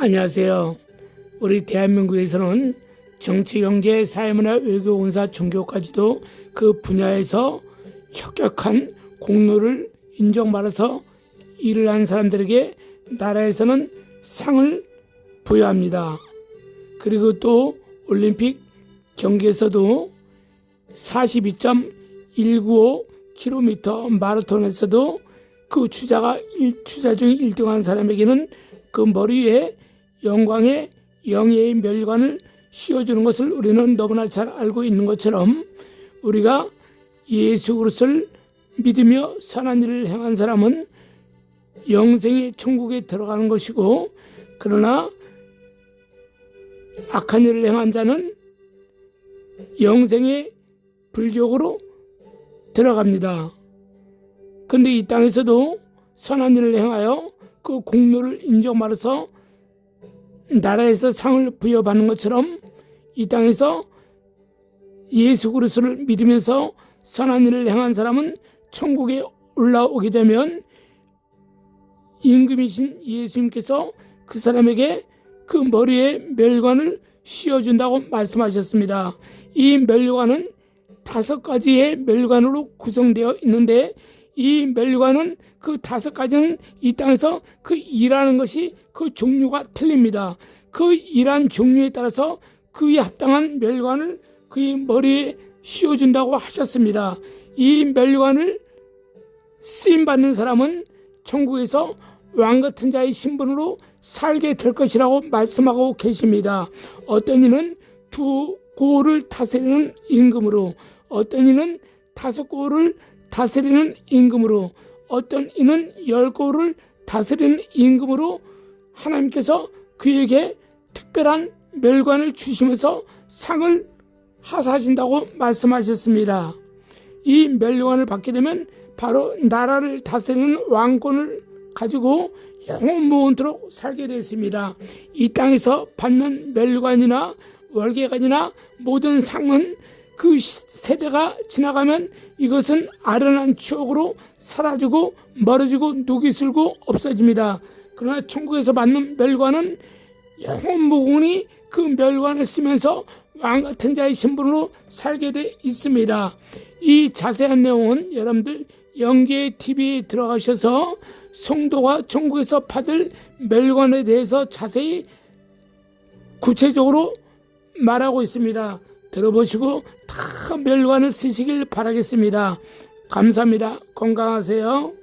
안녕하세요. 우리 대한민국에서는 정치, 경제, 사회문화, 외교, 군사, 종교까지도 그 분야에서 혁혁한 공로를 인정받아서 일을 한 사람들에게 나라에서는 상을 부여합니다. 그리고 또 올림픽 경기에서도 42.195km 마라톤에서도 그 주자가 일, 주자 중 1등한 사람에게는 그 머리 위에 영광의 영예의 멸관을 씌워주는 것을 우리는 너무나 잘 알고 있는 것처럼 우리가 예수 그리스도를 믿으며 선한 일을 행한 사람은 영생의 천국에 들어가는 것이고 그러나 악한 일을 행한 자는 영생의 불족으로 들어갑니다. 근데 이 땅에서도 선한 일을 행하여 그 공로를 인정받아서 나라에서 상을 부여받는 것처럼 이 땅에서 예수 그리스도를 믿으면서 선한 일을 행한 사람은 천국에 올라오게 되면 임금이신 예수님께서 그 사람에게 그 머리에 멸관을 씌워준다고 말씀하셨습니다. 이 멸관은 다섯 가지의 멸관으로 구성되어 있는데 이 멸관은 그 다섯 가지는 이 땅에서 그 일하는 것이 그 종류가 틀립니다. 그 일한 종류에 따라서 그에 합당한 멸관을 그의 머리에 씌워준다고 하셨습니다. 이 멸관을 쓰임 받는 사람은 천국에서 왕 같은 자의 신분으로 살게 될 것이라고 말씀하고 계십니다. 어떤 이는 두 고를 다스리는 임금으로, 어떤 이는 다섯 고를 다스리는 임금으로, 어떤 이는 열 고를 다스리는 임금으로 하나님께서 그에게 특별한 멸관을 주시면서 상을 하사하신다고 말씀하셨습니다. 이 멸관을 받게 되면 바로 나라를 다스리는 왕권을 가지고 영원 무원토록 살게 됐습니다. 이 땅에서 받는 멸관이나 월계관이나 모든 상은 그 시- 세대가 지나가면 이것은 아련한 추억으로 사라지고 멀어지고 녹이 슬고 없어집니다. 그러나 천국에서 받는 멸관은 영원무궁이 그 멸관을 쓰면서 왕 같은 자의 신분으로 살게 돼 있습니다. 이 자세한 내용은 여러분들 영계 TV에 들어가셔서 성도가 천국에서 받을 멸관에 대해서 자세히 구체적으로 말하고 있습니다. 들어보시고 다 멸관을 쓰시길 바라겠습니다. 감사합니다. 건강하세요.